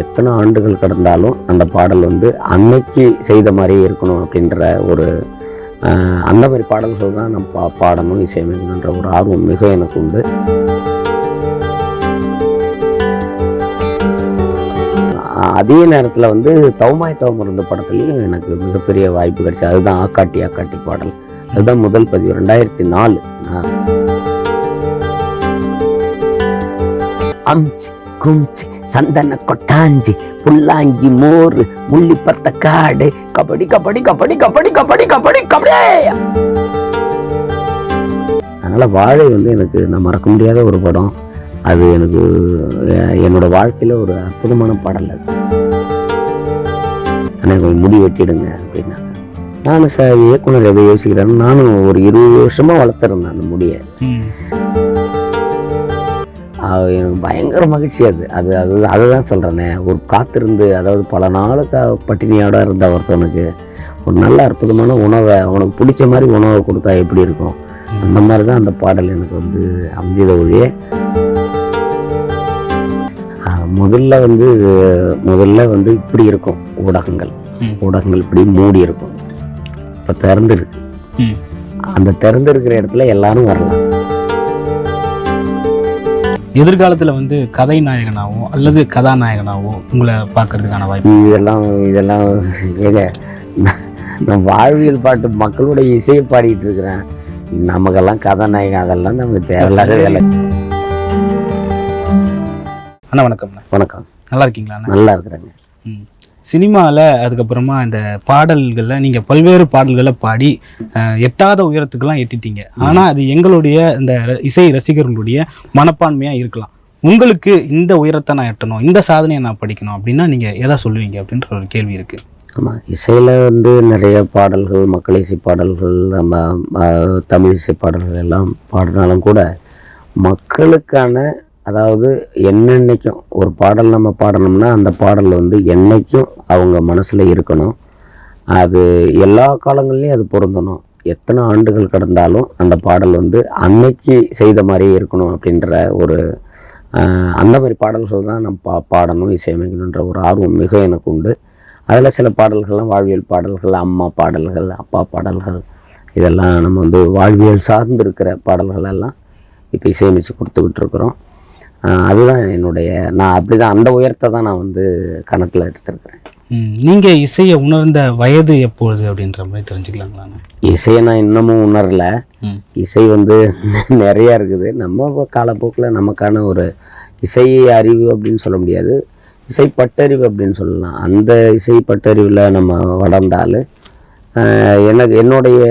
எத்தனை ஆண்டுகள் கடந்தாலும் அந்த பாடல் வந்து அன்னைக்கு செய்த மாதிரியே இருக்கணும் அப்படின்ற ஒரு அந்த மாதிரி பாடல்கள் தான் நம்ம பா பாடணும் இசையமைக்கணுன்ற ஒரு ஆர்வம் மிக எனக்கு உண்டு. அதே நேரத்தில் வந்து தவமாய் தவமருந்து படத்துலையும் எனக்கு மிகப்பெரிய வாய்ப்பு கிடைச்சி. அதுதான் ஆக்காட்டி ஆக்காட்டி பாடல். அதுதான் முதல் பதிவு. ரெண்டாயிரத்தி நாலு. நான் அம்ச்சி சந்தன கொட்டாஞ்சி புல்லாங்கி மோர் முள்ளி பத்த காடு கபடி கபடி கபடி கபடி கபடி கபடி கபடி! அதனால வாழை வந்து எனக்கு நான் மறக்க முடியாத ஒரு படம். அது எனக்கு என்னோட வாழ்க்கையில ஒரு அற்புதமான பாடல் அது. எனக்கு முடி வெட்டிடுங்க அப்படின்னாங்க. நானும் சார் இயக்குனர் எதை யோசிக்கிறேன்னு நானும் ஒரு இருபது வருஷமா வளர்த்துருந்தேன் அந்த முடியை. எனக்கு பயங்கர மகிழ்ச்சி அது. அது அது அதுதான் சொல்கிறேனே ஒரு காத்திருந்து அதாவது பல நாளுக்கு பட்டினியோட இருந்த ஒருத்தவனுக்கு ஒரு நல்ல அற்புதமான உணவை அவனுக்கு பிடிச்ச மாதிரி உணவை கொடுத்தா எப்படி இருக்கும்? அந்த மாதிரி தான் அந்த பாடல் எனக்கு வந்து அமைஞ்சத ஒழிய முதல்ல வந்து முதல்ல வந்து இப்படி இருக்கும் ஊடகங்கள். ஊடகங்கள் இப்படி மூடி இருக்கும். இப்போ திறந்துருக்கு. அந்த திறந்திருக்கிற இடத்துல எல்லாரும் வரலாம். எதிர்காலத்துல வந்து கதை நாயகனாவோ அல்லது கதாநாயகனாவோ உங்களை பார்க்கறதுக்கான வாய்ப்பு இதெல்லாம் இதெல்லாம் ஏங்க நான் வாழ்வியல் பாட்டு மக்களோட இசையை பாடிட்டு இருக்கிறேன். நமக்கெல்லாம் கதாநாயகம் அதெல்லாம் நமக்கு தேவையில்லாத வேலை. அண்ணா வணக்கம்ண்ணா வணக்கம். நல்லா இருக்கீங்களா அண்ணா? நல்லா இருக்கிறேங்க. ம். சினிமாவில் அதுக்கப்புறமா இந்த பாடல்களில் நீங்கள் பல்வேறு பாடல்களை பாடி எட்டாத உயரத்துக்கெல்லாம் எட்டிட்டீங்க ஆனால் அது எங்களுடைய இந்த இசை ரசிகர்களுடைய மனப்பான்மையாக இருக்கலாம். உங்களுக்கு இந்த உயரத்தை நான் எட்டணும் இந்த சாதனையை நான் படிக்கணும் அப்படின்னா நீங்கள் எதை சொல்லுவீங்க அப்படின்ற ஒரு கேள்வி இருக்குது ஆமாம் இசையில் வந்து நிறைய பாடல்கள் மக்கள் இசை பாடல்கள் நம்ம தமிழ் இசை பாடல்கள் எல்லாம் பாடினாலும் கூட மக்களுக்கான அதாவது என்னென்னைக்கும் ஒரு பாடல் நம்ம பாடணும்னா அந்த பாடல் வந்து என்னைக்கும் அவங்க மனசில் இருக்கணும். அது எல்லா காலங்கள்லேயும் அது பொருந்தணும். எத்தனை ஆண்டுகள் கடந்தாலும் அந்த பாடல் வந்து அன்னைக்கு செய்த மாதிரியே இருக்கணும் அப்படின்ற ஒரு அந்த மாதிரி பாடல்கள் தான் நம்ம பா பாடணும் இசையமைக்கணுன்ற ஒரு ஆர்வம் மிக எனக்கு உண்டு. அதில் சில பாடல்கள்லாம் வாழ்வியல் பாடல்கள் அம்மா பாடல்கள் அப்பா பாடல்கள் இதெல்லாம் நம்ம வந்து வாழ்வியல் சார்ந்து இருக்கிற பாடல்களெல்லாம் இப்போ இசையமைச்சு கொடுத்துக்கிட்டு இருக்கிறோம். அதுதான் என்னுடைய நான் அப்படி தான் அந்த உயரத்தை தான் நான் வந்து கணக்கில் எடுத்திருக்கிறேன். நீங்கள் இசையை உணர்ந்த வயது எப்பொழுது அப்படின்ற மாதிரி தெரிஞ்சுக்கலாங்களாண்ணா இசையை நான் இன்னமும் உணரல. இசை வந்து நிறையா இருக்குது. நம்ம காலப்போக்கில் நமக்கான ஒரு இசை அறிவு அப்படின்னு சொல்ல முடியாது. இசை பட்டறிவு அப்படின்னு சொல்லலாம். அந்த இசை பட்டறிவில் நம்ம வளர்ந்தால் எனக்கு என்னுடைய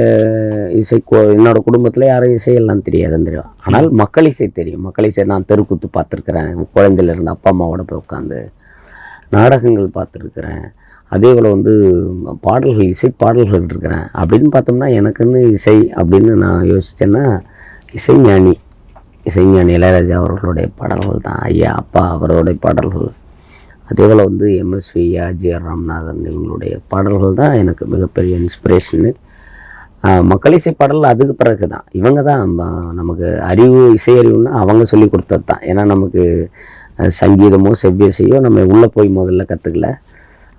இசை என்னோடய குடும்பத்தில் யாரும் இசையெல்லாம் தெரியாதுன்னு தெரியும் ஆனால் மக்கள் இசை தெரியும். மக்கள் இசை நான் தெருக்கூத்து பார்த்துருக்குறேன். குழந்தையிலேருந்து அப்பா அம்மாவோட போய் உட்காந்து நாடகங்கள் பார்த்துருக்குறேன். அதே போல் வந்து பாடல்கள் இசை பாடல்கள் இருக்கிறேன். அப்படின்னு பார்த்தோம்னா எனக்குன்னு இசை அப்படின்னு நான் யோசித்தேன்னா இசைஞானி. இசைஞானி இளையராஜா அவர்களுடைய பாடல்கள் தான். ஐயா அப்பா அவரோடைய பாடல்கள். அதே போல் வந்து எம்எஸ்வி ஜிஆர் ராமநாதன் இவங்களுடைய பாடல்கள் தான் எனக்கு மிகப்பெரிய இன்ஸ்பிரேஷனு மக்கள் இசை பாடல் அதுக்கு பிறகு தான் இவங்க தான் நமக்கு அறிவு இசை அறிவுன்னா அவங்க சொல்லி கொடுத்தது தான். ஏன்னா நமக்கு சங்கீதமோ செவ்வியசையோ நம்ம உள்ளே போய் முதல்ல கற்றுக்கல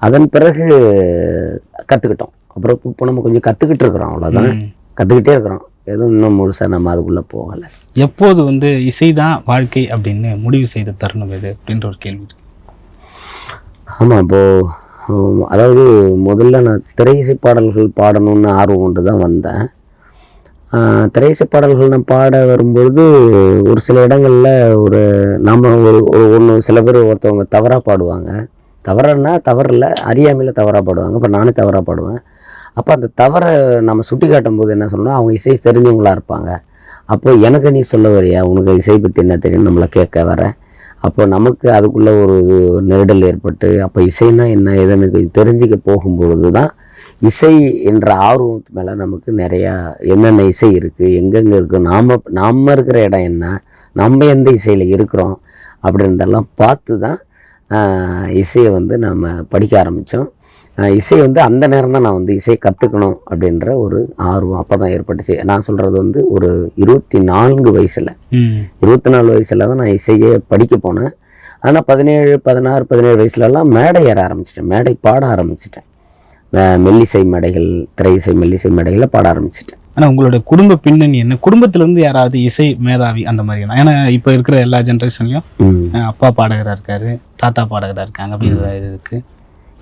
அதன் பிறகு கற்றுக்கிட்டோம் அப்புறம் இப்போ நம்ம கொஞ்சம் கற்றுக்கிட்டு இருக்கிறோம். அவ்வளோதான். கற்றுக்கிட்டே இருக்கிறோம். எதுவும் இன்னும் முழுசாக நம்ம அதுக்குள்ளே போகலை. எப்போது வந்து இசை தான் வாழ்க்கை அப்படின்னு முடிவு செய்த தருணம் எது? அப்படின்ற ஒரு கேள்வி ஆமாம் இப்போது அதாவது முதல்ல நான் திரையிசை பாடல்கள் பாடணும்னு ஆர்வம் கொண்டு தான் வந்தேன் திரையிசை பாடல்கள் நான் பாட வரும்பொழுது ஒரு சில இடங்களில் ஒரு நாம் ஒரு ஒரு ஒன்று சில பேர் ஒருத்தவங்க தவறாக பாடுவாங்க. தவறுன்னா தவறில் அறியாமையில் தவறாக பாடுவாங்க. இப்போ நானே தவறாக பாடுவேன். அப்போ அந்த தவறை நம்ம சுட்டி காட்டும் போது என்ன சொல்லணும் அவங்க இசை தெரிஞ்சவங்களா இருப்பாங்க. அப்போ எனக்கு நீ சொல்ல வரியா? உனக்கு இசை பற்றி என்ன தெரியும்? நம்மளை கேட்க வர அப்போ நமக்கு அதுக்குள்ளே ஒரு நெருடல் ஏற்பட்டு அப்போ இசைனா என்ன ஏதுன்னு தெரிஞ்சுக்க போகும்பொழுது தான் இசை என்ற ஆர்வத்து மேலே நமக்கு நிறையா என்னென்ன இசை இருக்குது எங்கெங்கே இருக்குது நாம் நாம் இருக்கிற இடம் என்ன நம்ம எந்த இசையில் இருக்கிறோம் அப்படின்றதெல்லாம் பார்த்து தான் இசையை வந்து நம்ம படிக்க ஆரம்பித்தோம் இசை வந்து அந்த நேரம் தான் நான் வந்து இசையை கற்றுக்கணும் அப்படின்ற ஒரு ஆர்வம் அப்போ தான் ஏற்பட்டுச்சு. நான் சொல்கிறது வந்து ஒரு இருபத்தி நான்கு வயசில். இருபத்தி நாலு வயசில் தான் நான் இசையே படிக்க போனேன். ஆனால் பதினேழு பதினாறு பதினேழு வயசுலலாம் மேடை ஏற ஆரம்பிச்சிட்டேன். மேடை பாட ஆரம்பிச்சிட்டேன். மெல்லிசை மேடைகள் திரை இசை மெல்லிசை மேடைகளில் பாட ஆரம்பிச்சிட்டேன். ஆனா உங்களுடைய குடும்ப பின்னணி என்ன? குடும்பத்துல இருந்து யாராவது இசை மேதாவி அந்த மாதிரியான ஏன்னா இப்ப இருக்கிற எல்லா ஜென்ரேஷன்லயும். அப்பா பாடகரா இருக்காரு தாத்தா பாடகரா இருக்காங்க அப்படிங்கிற இது இருக்கு.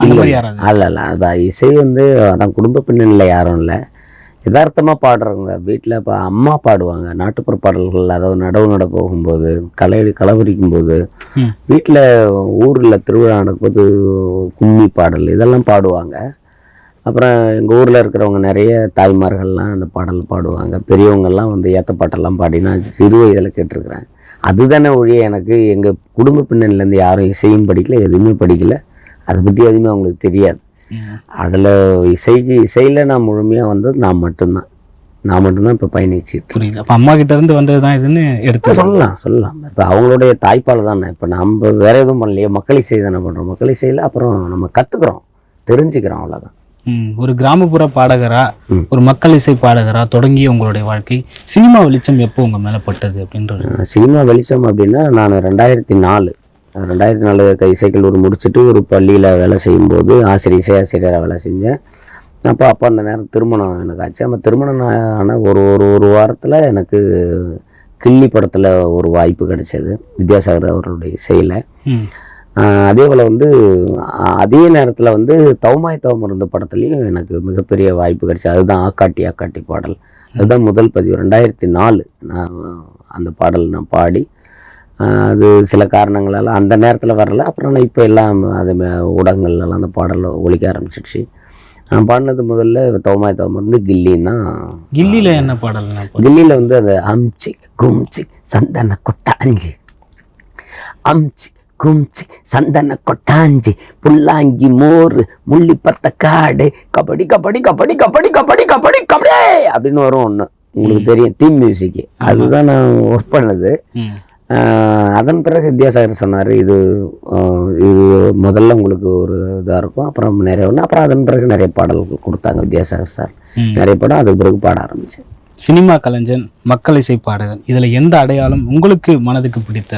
அந்த மாதிரி அல்ல அல்ல. அதான் இசை வந்து அதான் குடும்ப பின்னணியில் யாரும் இல்லை. யதார்த்தமாக பாடுறவங்க வீட்டில் இப்போ அம்மா பாடுவாங்க. நாட்டுப்புற பாடல்கள் அதாவது நடவு நட போகும்போது களை களவரிக்கும் போது. வீட்டில் ஊரில் திருவிழா நடக்கும்போது கும்மி பாடல் இதெல்லாம் பாடுவாங்க. அப்புறம் எங்கள் ஊரில் இருக்கிறவங்க நிறைய தாய்மார்கள்லாம் அந்த பாடல் பாடுவாங்க. பெரியவங்கெல்லாம் வந்து ஏத்த பாட்டெல்லாம் பாடி நான் சிறு வயதில் கேட்டிருக்கிறேன். அதுதானே ஒழிய எனக்கு எங்கள் குடும்ப பின்னணியிலேருந்து யாரும் இசையும் படிக்கல எதுவுமே படிக்கல. அதை பற்றி எதுவுமே அவங்களுக்கு தெரியாது. அதில் இசைக்கு இசையில் நான் முழுமையாக வந்தது நான் மட்டும்தான். நான் மட்டும்தான் இப்போ பயணிச்சுட்டு புரியுது. அப்ப அம்மா கிட்ட இருந்து வந்ததுதான் இதுன்னு எடுத்து சொல்லலாம் சொல்லலாம். இப்போ அவங்களுடைய தாய்ப்பால் தானே. இப்போ நம்ம வேற எதுவும் பண்ணலையே மக்கள் இசை தானே பண்ணுறோம் மக்கள் இசையில் அப்புறம் நம்ம கற்றுக்குறோம் தெரிஞ்சுக்கிறோம் அவ்வளோதான் ம், ஒரு கிராமப்புற பாடகரா. ஒரு மக்கள் இசை பாடகரா தொடங்கிய உங்களுடைய வாழ்க்கை சினிமா வெளிச்சம் எப்போ உங்க மேல பட்டது அப்படின்றது அஹ் சினிமா வெளிச்சம் அப்படின்னா நான் ரெண்டாயிரத்தி நாலு. ரெண்டாயிரத்தி நாலு க- இசைக்கல்லூரி முடிச்சுட்டு ஒரு பள்ளியில் வேலை செய்யும்போது ஆசிரியர் இசை ஆசிரியராக வேலை செஞ்சேன். அப்போ அப்போ அந்த நேரம் திருமணம் எனக்கு ஆச்சு. நம்ம திருமணம் ஆன ஒரு ஒரு ஒரு வாரத்தில் எனக்கு கிள்ளி படத்தில் ஒரு வாய்ப்பு கிடைச்சது. வித்யாசாகர் அவருடைய இசையில். அதே போல் வந்து அதே நேரத்தில் வந்து தவமாய் தவமருந்து படத்துலையும் எனக்கு மிகப்பெரிய வாய்ப்பு கிடைச்சது அதுதான் ஆக்காட்டி ஆக்காட்டி பாடல். அதுதான் முதல் பதிவு. ரெண்டாயிரத்தி நாலு நான் அந்த பாடல் நான் பாடி அது சில காரணங்களால் அந்த நேரத்தில் வரல. அப்புறம் நான் இப்போ எல்லாம் அது ஊடகங்கள்லாம் அந்த பாடல் ஒழிக்க ஆரம்பிச்சிடுச்சு. நான் பாடினது முதல்ல தவமாய் தவமருந்து கில்லின்னா கில்லில என்ன பாடல்? கில்லியில் வந்து அந்த அம்ச்சி கும்ச்சி சந்தன கொட்டாஞ்சி. அம்ச்சி கும்ச்சி சந்தன கொட்டாஞ்சி. புல்லாங்கி மோர் முள்ளி பத்த காடு. கபடி கபடி கபடி கபடி கபடி கபடி கபடி! அப்படின்னு வரும் ஒன்று உங்களுக்கு தெரியும் தீம் மியூசிக்கு அதுதான் நான் ஒர்க் பண்ணது. அதன் பிறகு வித்யாசாகர் சொன்னார் இது இது முதல்ல உங்களுக்கு ஒரு இதாக இருக்கும் அப்புறம் நிறைய ஒன்று அப்புறம் அதன் பிறகு நிறைய பாடல்கள் கொடுத்தாங்க வித்யாசாகர் சார். நிறைய படம் அதுக்கு பிறகு பாட ஆரம்பித்தேன் சினிமா கலைஞன் மக்கள் இசை பாடகன் இதுல எந்த அடையாளம் உங்களுக்கு மனதுக்கு பிடித்த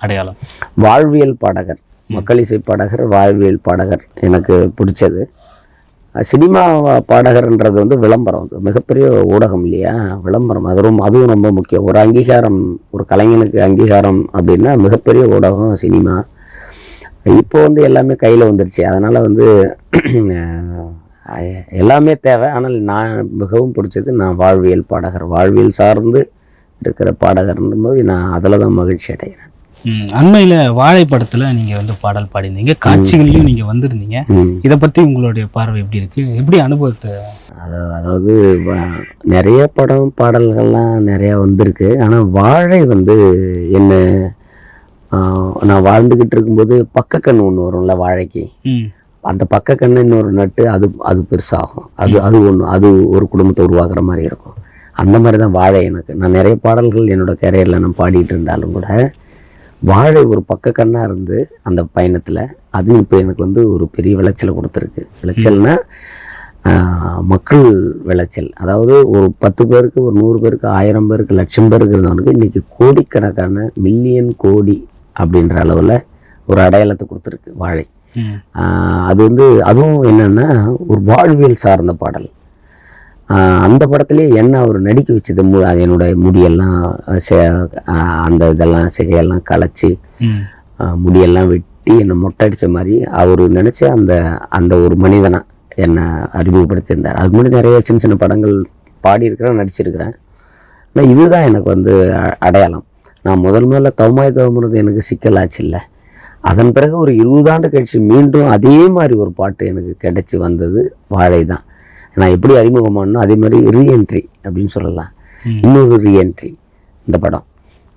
அடையாளம்? வாழ்வியல் பாடகர் மக்கள் இசை பாடகர் வாழ்வியல் பாடகர் எனக்கு பிடிச்சது. சினிமா பாடகர்ன்றது வந்து விளம்பரம். அது மிகப்பெரிய ஊடகம் இல்லையா? விளம்பரம். அது ரொம்ப அதுவும் ரொம்ப முக்கியம். ஒரு அங்கீகாரம் ஒரு கலைஞனுக்கு அங்கீகாரம் அப்படின்னா மிகப்பெரிய ஊடகம் சினிமா. இப்போ வந்து எல்லாமே கையில் வந்துருச்சு. அதனால் வந்து எல்லாமே தேவை. ஆனால் நான் மிகவும் பிடிச்சது நான் வாழ்வியல் பாடகர். வாழ்வியல் சார்ந்து இருக்கிற பாடகர்ன்னும் போது நான் அதில் தான் மகிழ்ச்சி அடைகிறேன். அண்மையில வாழை படத்துல நீங்க வந்து பாடல் பாடியிருந்தீங்க. காட்சிகள்லயும் நீங்க வந்திருந்தீங்க. இத பத்தி உங்களுடைய பார்வை எப்படி இருக்கு? எப்படி அனுபவத்தை அதாவது அதாவது நிறைய படம் பாடல்கள்லாம் நிறையா வந்திருக்கு. ஆனால் வாழை வந்து என்ன நான் வாழ்ந்துக்கிட்டு இருக்கும்போது பக்கக்கண் ஒன்று வரும்ல வாழைக்கு. அந்த பக்கக்கண்ணு இன்னொரு நட்டு அது அது பெருசாகும். அது அது ஒன்று அது ஒரு குடும்பத்தை உருவாக்குற மாதிரி இருக்கும். அந்த மாதிரி தான் வாழை எனக்கு. நான் நிறைய பாடல்கள் என்னோட கேரியரில் நான் பாடிட்டு இருந்தாலும் கூட வாழை ஒரு பக்க கண்ணாக இருந்து அந்த பயணத்தில் அது இப்போ எனக்கு வந்து ஒரு பெரிய விளைச்சலை கொடுத்துருக்கு. விளைச்சல்னா ஆஹ், மக்கள் விளைச்சல். அதாவது ஒரு பத்து பேருக்கு ஒரு நூறு பேருக்கு ஆயிரம் பேருக்கு லட்சம் பேருக்கு இருந்தவனுக்கு இன்றைக்கி கோடிக்கணக்கான மில்லியன் கோடி அப்படின்ற அளவில் ஒரு அடையாளத்தை கொடுத்துருக்கு வாழை. அது வந்து அதுவும் என்னென்னா ஒரு வாழ்வியல் சார்ந்த பாடல். அந்த படத்துலேயே என்ன அவர் நடிக்க வச்சது மு அது என்னோட முடியெல்லாம் அந்த இதெல்லாம் சிகையெல்லாம் களைச்சி முடியெல்லாம் வெட்டி என்னை மொட்டை அடித்த மாதிரி அவர் நினச்ச அந்த அந்த ஒரு மனிதனை என்னை அறிமுகப்படுத்தியிருந்தார். அதுக்கு முன்னாடி நிறைய சின்ன சின்ன படங்கள் பாடியிருக்கிறேன் நடிச்சிருக்கிறேன். ஆனால் இதுதான் எனக்கு வந்து அடையாளம். நான் முதல் முதல்ல தவமாய் தவமுறது எனக்கு சிக்கலாச்சு இல்லை. அதன் பிறகு ஒரு இருபதாண்டு கழிச்சு மீண்டும் அதே மாதிரி ஒரு பாட்டு எனக்கு கிடைச்சி வந்தது வாழை தான் நான் எப்படி அறிமுகமானோ அதே மாதிரி ரீஎன்ட்ரி அப்படின்னு சொல்லலாம். இன்னொரு ரீஎன்ட்ரி இந்த படம்.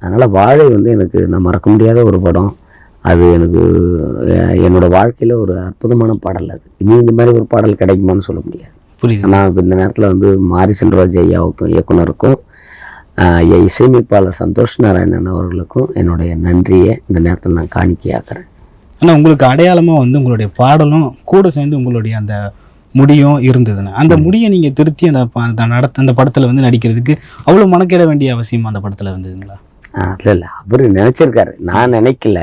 அதனால் வாழை வந்து எனக்கு நான் மறக்க முடியாத ஒரு படம். அது எனக்கு அஹ், என்னோட வாழ்க்கையில் ஒரு அற்புதமான பாடல் அது. இனி இந்த மாதிரி ஒரு பாடல் கிடைக்குமான்னு சொல்ல முடியாது. புரியுது. நான் இப்போ இந்த நேரத்தில் வந்து மாரி செல்வராஜ் ஐயாவுக்கும் இயக்குனருக்கும் இசையமைப்பாளர் சந்தோஷ் நாராயணன் அவர்களுக்கும் என்னுடைய நன்றியை இந்த நேரத்தில் நான் காணிக்கையாக்குறேன். ஆனா உங்களுக்கு அடையாளமா வந்து உங்களுடைய பாடலும் கூட சேர்ந்து உங்களுடைய அந்த முடியும் இருந்ததுன்னு. அந்த முடியை நீங்க திருத்தி அந்த அந்த நடத்த அந்த படத்துல வந்து நடிக்கிறதுக்கு அவ்வளவு மனக்கிட வேண்டிய அவசியம் அந்த படத்துல இருந்ததுங்களா? இல்லை இல்லை. அவர் நினச்சிருக்காரு. நான் நினைக்கல.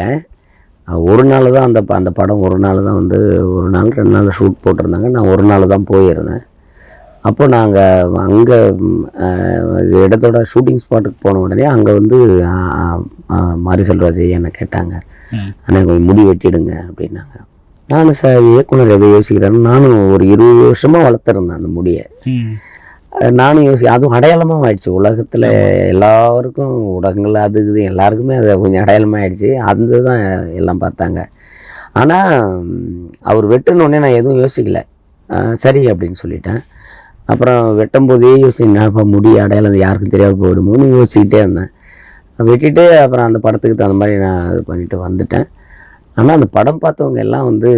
ஒரு நாள் தான் அந்த அந்த படம் ஒரு நாள் தான் வந்து ஒரு நாள் ரெண்டு நாள் ஷூட் போட்டிருந்தாங்க. நான் ஒரு நாள் தான் போயிருந்தேன். அப்போ நாங்கள் அங்கே இடத்தோட ஷூட்டிங் ஸ்பாட்டுக்கு போன உடனே அங்கே வந்து மாரி செல்வராஜ் என்னை கேட்டாங்க. அண்ணா கொஞ்சம் முடி வெட்டிடுங்க அப்படின்னாங்க. நானும் சார் இயக்குனர் எதை யோசிக்கிறேன்னு நானும் ஒரு இருபது வருஷமாக வளர்த்துருந்தேன் அந்த முடியை. நானும் யோசி அதுவும் அடையாளமாக ஆயிடுச்சு. உலகத்தில் எல்லாருக்கும் உலகங்கள் அது இது எல்லாருக்குமே அது கொஞ்சம் அடையாளமாக ஆயிடுச்சு. அந்த தான் எல்லாம் பார்த்தாங்க. ஆனால் அவர் வெட்டுனோடனே நான் எதுவும் யோசிக்கல. சரி அப்படின்னு சொல்லிட்டேன். அப்புறம் வெட்டும் போதே யோசி நான் முடி அடையாளம் யாருக்கும் தெரியாது போயிடுமோன்னு யோசிச்சுக்கிட்டே இருந்தேன். வெட்டிட்டு அப்புறம் அந்த படத்துக்கு தகுந்த மாதிரி நான் இது பண்ணிட்டு வந்துட்டேன். ஆனால் அந்த படம் பார்த்தவங்க எல்லாம் வந்து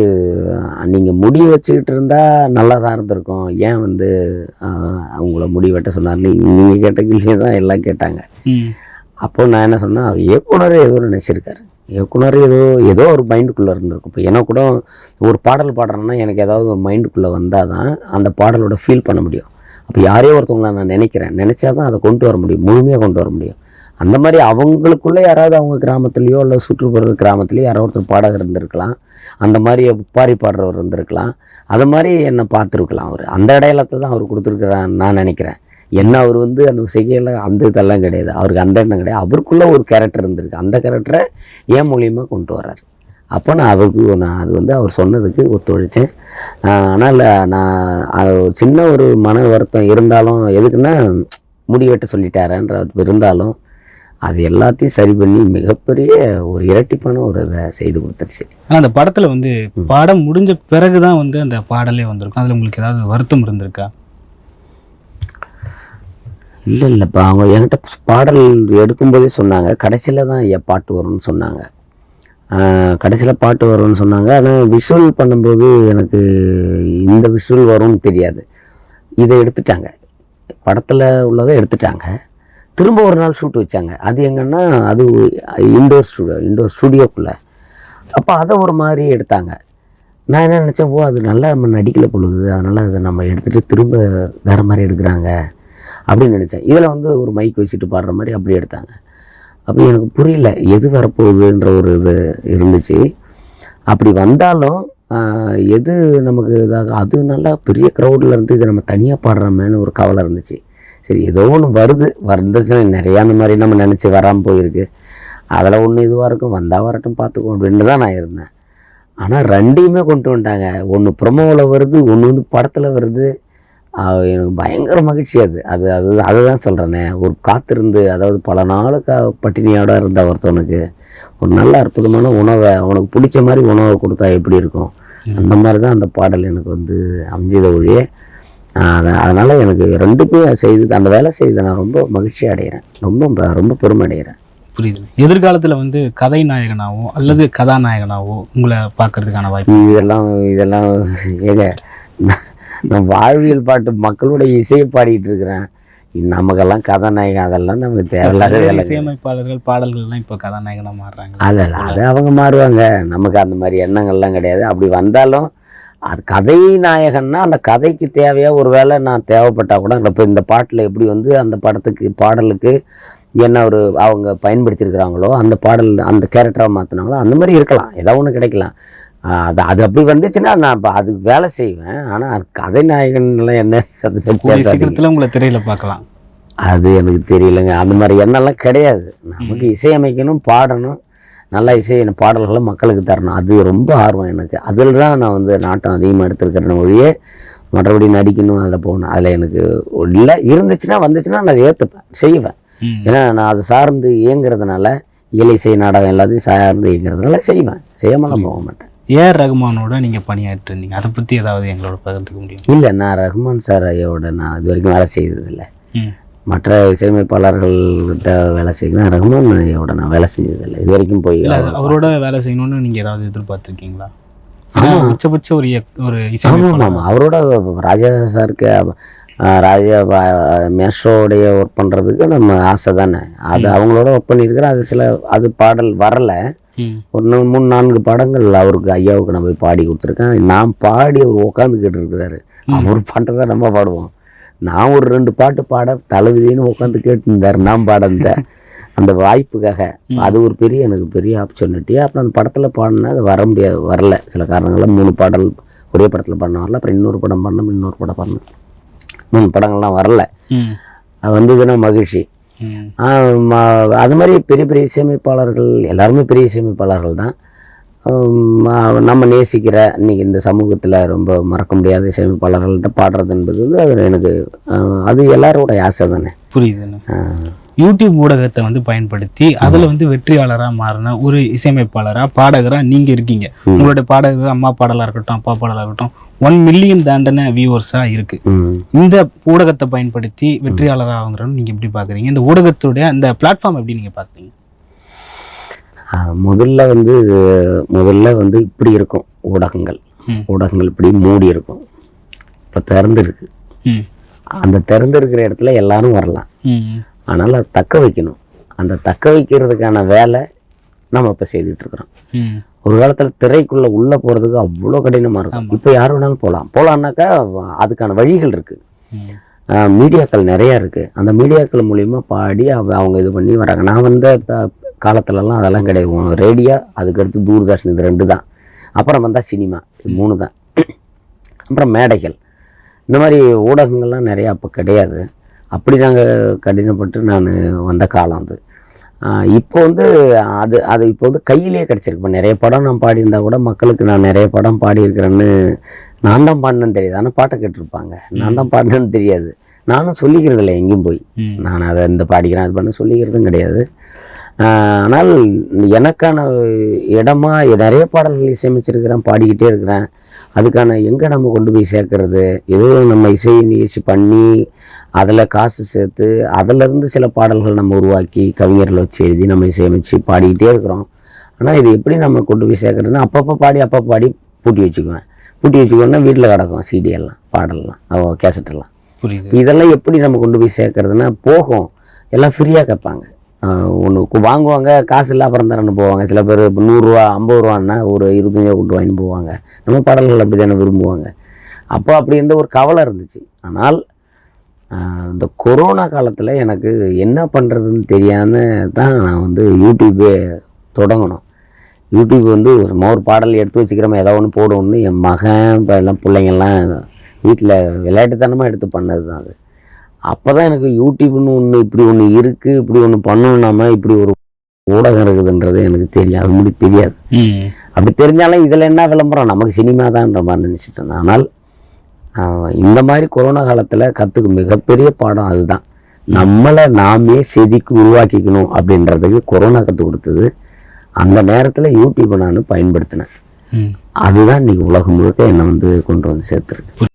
நீங்கள் முடி வச்சுக்கிட்டு இருந்தால் நல்லா தான் இருந்திருக்கும். ஏன் வந்து அவங்கள முடி வெட்ட சொன்னார்னு நீங்கள் கேட்ட கேள்வியை தான் எல்லாம் கேட்டாங்க. ம். அப்போ நான் என்ன சொன்னேன்? அவர் இயக்குனர் ஏதோ நினச்சிருக்காரு. இயக்குனர் ஏதோ ஏதோ ஒரு மைண்டுக்குள்ளே இருந்திருக்கும். இப்போ எனக்கு கூட ஒரு பாடல் பாடுறேன்னா எனக்கு ஏதாவது ஒரு மைண்டுக்குள்ளே வந்தால் தான் அந்த பாடலோட ஃபீல் பண்ண முடியும். அப்போ யாரையோ ஒருத்தவங்கள நான் நினைக்கிறேன். நினச்சா தான் அதை கொண்டு வர முடியும். முழுமையாக கொண்டு வர முடியும். அந்த மாதிரி அவங்களுக்குள்ளே யாராவது அவங்க கிராமத்துலேயோ இல்லை சுற்றுப்புற கிராமத்துலேயோ யாரோ ஒருத்தர் பாடகர் இருந்திருக்கலாம். அந்த மாதிரி உப்பாரி பாடுறவர் இருந்திருக்கலாம். அது மாதிரி என்னை பார்த்துருக்கலாம் அவர். அந்த இடையிலத்தை தான் அவர் கொடுத்துருக்குறான்னு நான் நினைக்கிறேன். என்ன அவர் வந்து அந்த செய்கையில் அந்த இதெல்லாம் கிடையாது. அவருக்கு அந்த எண்ணம் கிடையாது. அவருக்குள்ளே ஒரு கேரக்டர் இருந்திருக்கு. அந்த கேரக்டரை ஏன் மூலியமாக கொண்டு வர்றாரு. அப்போ நான் அவருக்கு நான் அது வந்து அவர் சொன்னதுக்கு ஒத்துழைச்சேன். ஆனால் நான் அது ஒரு சின்ன ஒரு மன வருத்தம் இருந்தாலும் எதுக்குன்னா முடி வெட்ட சொல்லிட்டாரன்ற இருந்தாலும் அது எல்லாத்தையும் சரி பண்ணி மிகப்பெரிய ஒரு இரட்டிப்பான ஒரு இதை செய்து கொடுத்துருச்சு. ஆனா அந்த படத்துல வந்து படம் முடிஞ்ச பிறகுதான் வந்து அந்த பாடலே வந்திருக்கும். அதுல உங்களுக்கு ஏதாவது வருத்தம் இருந்திருக்கா? இல்லை இல்லைப்பா. அவங்க என்கிட்ட பாடல் எடுக்கும்போதே சொன்னாங்க. கடைசியில் தான் ஐயா பாட்டு வரும்னு சொன்னாங்க. கடைசியில் பாட்டு வரும்னு சொன்னாங்க. ஆனால் விஷுவல் பண்ணும்போது எனக்கு இந்த விஷுவல் வரும்னு தெரியாது. இதை எடுத்துட்டாங்க. படத்தில் உள்ளதை எடுத்துட்டாங்க. திரும்ப ஒரு நாள் ஷூட் வச்சாங்க. அது எங்கன்னா அது இண்டோர் ஸ்டூடியோ இண்டோர் ஸ்டூடியோக்குள்ளே அப்போ அதை ஒரு மாதிரி எடுத்தாங்க. நான் என்ன நினச்சேன் ஓ அது நல்லா நம்ம நடிக்கல பொழுது அதனால் அதை நம்ம எடுத்துகிட்டு திரும்ப வேறு மாதிரி எடுக்கிறாங்க அப்படின்னு நினச்சேன். இதில் வந்து ஒரு மைக் வச்சுட்டு பாடுற மாதிரி அப்படி எடுத்தாங்க. அப்போ எனக்கு புரியல எது வரப்போகுதுன்ற ஒரு இது இருந்துச்சு. அப்படி வந்தாலும் எது நமக்கு இதாக அது நல்லா பெரிய க்ரௌடில் இருந்து இது நம்ம தனியாக பாடுறோமேனு ஒரு கவலை இருந்துச்சு. சரி ஏதோ ஒன்று வருது. வந்துச்சுன்னா நிறையா அந்த மாதிரி நம்ம நினச்சி வராமல் போயிருக்கு. அதில் ஒன்று இதுவாக இருக்கும் வந்தால் வரட்டும் பார்த்துக்கோ அப்படின்னு தான் நான் இருந்தேன். ஆனால் ரெண்டையுமே கொண்டு வந்துட்டாங்க. ஒன்று ப்ரொமோவில் வருது ஒன்று வந்து படத்தில் வருது. எனக்கு பயங்கர மகிழ்ச்சி அது. அது அது அதுதான் சொல்கிறேனே ஒரு காத்திருந்து அதாவது பல நாள் கா பட்டினியோட இருந்த ஒருத்தவனுக்கு ஒரு நல்ல அற்புதமான உணவை அவனுக்கு பிடிச்ச மாதிரி உணவை கொடுத்தா எப்படி இருக்கும்? அந்த மாதிரி தான் அந்த பாடல் எனக்கு வந்து அமைஞ்சத ஒழிய அதனால் எனக்கு ரெண்டுமே செய்து அந்த வேலை செய்து நான் ரொம்ப மகிழ்ச்சி அடைகிறேன். ரொம்ப ரொம்ப பெருமை அடைகிறேன் புரியுது. எதிர்காலத்துல வந்து கதை நாயகனாவோ அல்லது கதாநாயகனாவோ உங்களை பார்க்கறதுக்கான வாய்ப்பு இதெல்லாம் இதெல்லாம் ஏங்க நான் வாழ்வியல் பாட்டு மக்களோட இசையை பாடிட்டு இருக்கிறேன். நமக்கெல்லாம் கதாநாயகன் அதெல்லாம் நமக்கு தேவையில்லாத வேலை இசையமைப்பாளர்கள் பாடல்கள்லாம் இப்போ கதாநாயகனா மாறுறாங்க. அல்ல இல்ல, அது அவங்க மாறுவாங்க. நமக்கு அந்த மாதிரி எண்ணங்கள்லாம் கிடையாது. அப்படி வந்தாலும் அது கதை நாயகன்னா அந்த கதைக்கு தேவையாக ஒரு வேளை நான் தேவைப்பட்டா கூட இப்போ இந்த பாட்டில் எப்படி வந்து அந்த படத்துக்கு பாடலுக்கு என்ன ஒரு அவங்க பயன்படுத்தியிருக்கிறாங்களோ அந்த பாடல் அந்த கேரக்டராக மாற்றினாங்களோ அந்த மாதிரி இருக்கலாம். ஏதோ ஒன்று கிடைக்கலாம். அது அது அப்படி வந்துச்சுன்னா நான் இப்போ அதுக்கு வேலை செய்வேன். ஆனால் அது கதை நாயகன்லாம் என்ன. சீக்கிரத்துல உங்களை திரையில பார்க்கலாம். அது எனக்கு தெரியலங்க. அந்த மாதிரி எண்ணம்லாம் கிடையாது. நமக்கு இசையமைக்கணும் பாடணும். நல்லா இசை பாடல்களை மக்களுக்கு தரணும். அது ரொம்ப ஆர்வம் எனக்கு. அதில் தான் நான் வந்து நாட்டம் அதிகமாக எடுத்துருக்கிறேன் ஒழிய மற்றபடி நடிக்கணும் அதில் போகணும். அதில் எனக்கு இல்லை இருந்துச்சுன்னா வந்துச்சுன்னா நான் அதை ஏற்றுப்பேன் செய்வேன். ஏன்னா நான் அது சார்ந்து இயங்குறதுனால இயல் இசை நாடகம் எல்லாத்தையும் சார்ந்து இயங்குறதுனால செய்வேன். செய்யாமலாம் போக மாட்டேன். ஏஆர் ரகுமானோட நீங்க பணியாற்றி இருந்தீங்க அதை பத்தி ஏதாவது எங்களோட பகிர்ந்துக்க முடியும்? இல்லை நான் ரஹ்மான் சார் ஐயோட நான் இது வரைக்கும் வேலை செய்ததில்லை. மற்ற இசையமைப்பாளர்கள்கிட்ட வேலை செய்யணும் ரஹ்மான் ஐயோட நான் வேலை செஞ்சதில்லை. இது வரைக்கும் போய் அவரோட வேலை செய்யணும்னு நீங்க ஏதாவது எதிர்பார்த்திருக்கீங்களா? உச்சபட்ச ஒரு ஒரு ஆமாம் ஆமாம் அவரோட ராஜா சாருக்கு ராஜா மேஷோடைய ஒர்க் பண்ணுறதுக்கு நம்ம ஆசை தானே. அது அவங்களோட ஒர்க் பண்ணியிருக்கிறேன் அது சில அது பாடல் வரல. ஒரு மூணு நான்கு படங்கள் அவருக்கு ஐயாவுக்கு நான் போய் பாடி கொடுத்துருக்கேன். நான் பாடி அவர் உட்காந்து கேட்டுருக்கிறாரு அவர் பாட்டை நம்ம பாடுவோம். நான் ஒரு ரெண்டு பாட்டு பாட தலைவிதின்னு உட்காந்து கேட்டுருந்தார் நான் பாடந்த அந்த வாய்ப்புக்காக. அது ஒரு பெரிய எனக்கு பெரிய ஆப்பர்ச்சுனிட்டி அப்புறம் அந்த படத்தில் பாடினா அது வர முடியாது வரல. சில காரணங்களால் மூணு பாடல் ஒரே படத்தில் பண்ண வரல அப்புறம் இன்னொரு படம் பண்ணோம் இன்னொரு படம் பண்ணோம் மூணு படங்கள்லாம் வரல. அது வந்ததுன்னா மகிழ்ச்சி. அது மாதிரி பெரிய பெரிய இசையமைப்பாளர்கள் எல்லாருமே பெரிய இசையமைப்பாளர்கள் தான். நம்ம நேசிக்கிற இன்னைக்கு இந்த சமூகத்தில் ரொம்ப மறக்க முடியாத இசையமைப்பாளர்கள்ட்ட பாடுறது என்பது வந்து அது எனக்கு அது எல்லாரோட ஆசை தானே. புரியுதுண்ணே யூடியூப் ஊடகத்தை வந்து பயன்படுத்தி அதில் வந்து வெற்றியாளராக மாறின ஒரு இசையமைப்பாளராக பாடகராக நீங்கள் இருக்கீங்க. உங்களுடைய பாடகர் அம்மா பாடலாக இருக்கட்டும் அப்பா பாடலாக இருக்கட்டும் ஒன் மில்லியன் தாண்டின வியூவர்ஸாக இருக்கு. ம். இந்த ஊடகத்தை பயன்படுத்தி வெற்றியாளராக ஆகுங்கிறன்னு நீங்கள் எப்படி பார்க்குறீங்க இந்த ஊடகத்துடைய அந்த பிளாட்ஃபார்ம் எப்படி நீங்கள் பார்க்குறீங்க முதல்ல வந்து முதல்ல வந்து இப்படி இருக்கும் ஊடகங்கள். ஊடகங்கள் இப்படி மூடி இருக்கும். இப்போ திறந்துருக்கு. அந்த திறந்திருக்கிற இடத்துல எல்லாரும் வரலாம். ஆனால் அதை தக்க வைக்கணும். அந்த தக்க வைக்கிறதுக்கான வேலை நம்ம இப்போ செய்துட்ருக்குறோம் ஒரு காலத்தில் திரைக்குள்ளே உள்ளே போகிறதுக்கு அவ்வளோ கடினமாக இருக்கும். இப்போ யார் வேணாலும் போகலாம் போகலான்னாக்கா அதுக்கான வழிகள் இருக்குது மீடியாக்கள் நிறையா இருக்குது அந்த மீடியாக்கள் மூலிமா பாடி அவ- அவங்க இது பண்ணி வராங்க. நான் வந்த இப்போ காலத்துலலாம் அதெல்லாம் கிடையாது. ரேடியோ அதுக்கடுத்து தூர்தர்ஷன் இது ரெண்டு தான். அப்புறம் வந்தால் சினிமா இது மூணு தான். அப்புறம் மேடைகள். இந்த மாதிரி ஊடகங்கள்லாம் நிறையா அப்போ கிடையாது. அப்படி நாங்கள் கடினப்பட்டு நான் வந்த காலம் அது. இப்போ வந்து அது அது இப்போ வந்து கையிலே கிடச்சிருக்கு. நிறைய படம் நான் பாடியிருந்தா கூட மக்களுக்கு நான் நிறைய படம் பாடியிருக்கிறேன்னு நான் தான் பாடினேன்னு தெரியாது. ஆனால் பாட்டை கேட்டிருப்பாங்க. நான் தான் பாடினேன்னு தெரியாது. நானும் சொல்லிக்கிறது இல்லை எங்கேயும் போய். நான் அதை இந்த பாடிக்கிறேன் அது பண்ண சொல்லிக்கிறதும் கிடையாது. ஆனால் எனக்கான இடமா நிறைய பாடல்கள் இசையமைச்சிருக்கிறேன் பாடிக்கிட்டே இருக்கிறேன். அதுக்கான எங்கே நம்ம கொண்டு போய் சேர்க்கறது? ஏதோ நம்ம இசை நிகழ்ச்சி பண்ணி அதில் காசு சேர்த்து அதிலிருந்து சில பாடல்கள் நம்ம உருவாக்கி கவிஞர்களை வச்சு எழுதி நம்ம இசையமைச்சு பாடிக்கிட்டே இருக்கிறோம். ஆனால் இது எப்படி நம்ம கொண்டு போய் சேர்க்கறதுன்னா அப்பப்போ பாடி அப்பப்போ பாடி பூட்டி வச்சுக்குவேன். பூட்டி வச்சுக்குவேன்னா வீட்டில் கிடக்கும் CD எல்லாம் பாடல்லாம் அவ கேசட் எல்லாம் புரியுது இதெல்லாம் எப்படி நம்ம கொண்டு போய் சேர்க்கறதுன்னா போகும். எல்லாம் ஃப்ரீயாக கேட்பாங்க. ஒன்று வாங்குவாங்க காசு இல்லை அப்புறம் தரேன்னு போவாங்க. சில பேர் இப்போ நூறுரூவா ஐம்பது ரூபான்னா ஒரு இருபத்தஞ்சா கொண்டு வாங்கிட்டு போவாங்க. நம்ம பாடல்கள் அப்படி தானே விரும்புவாங்க. அப்போ அப்படி இருந்த ஒரு கவலை இருந்துச்சு. ஆனால் இந்த கொரோனா காலத்தில் எனக்கு என்ன பண்ணுறதுன்னு தெரியாமல் தான் நான் வந்து யூடியூபே தொடங்கணும். யூடியூப் வந்து சும்மா ஒரு பாடல் எடுத்து வச்சுக்கிறோம் ஏதோ ஒன்று போடுவோம்னு என் மகன் இப்போ எல்லாம் பிள்ளைங்கள்லாம் வீட்டில் விளையாட்டுத்தனமாக எடுத்து பண்ணது தான் அது. அப்போ தான் எனக்கு யூடியூப்னு ஒன்று இப்படி ஒன்று இருக்குது இப்படி ஒன்று பண்ணணும்னாம இப்படி ஒரு ஊடகம் இருக்குதுன்றது எனக்கு தெரியும் அது முடி தெரியாது. அப்படி தெரிஞ்சாலும் இதில் என்ன விளம்பரம்? நமக்கு சினிமா தான்ன்ற மாதிரி நினச்சிட்டு இருந்தேன். ஆனால் இந்த மாதிரி கொரோனா காலத்தில் கற்றுக்க மிகப்பெரிய பாடம் அதுதான். நம்மளை நாமே செதுக்கி உருவாக்கிக்கணும் அப்படின்றதுக்கு கொரோனா கற்றுக் கொடுத்தது. அந்த நேரத்தில் யூடியூப்பை நான் பயன்படுத்தினேன். அதுதான் இன்னைக்கு உலகம் முழுக்க என்னை வந்து கொண்டு வந்து சேர்த்துருக்கு.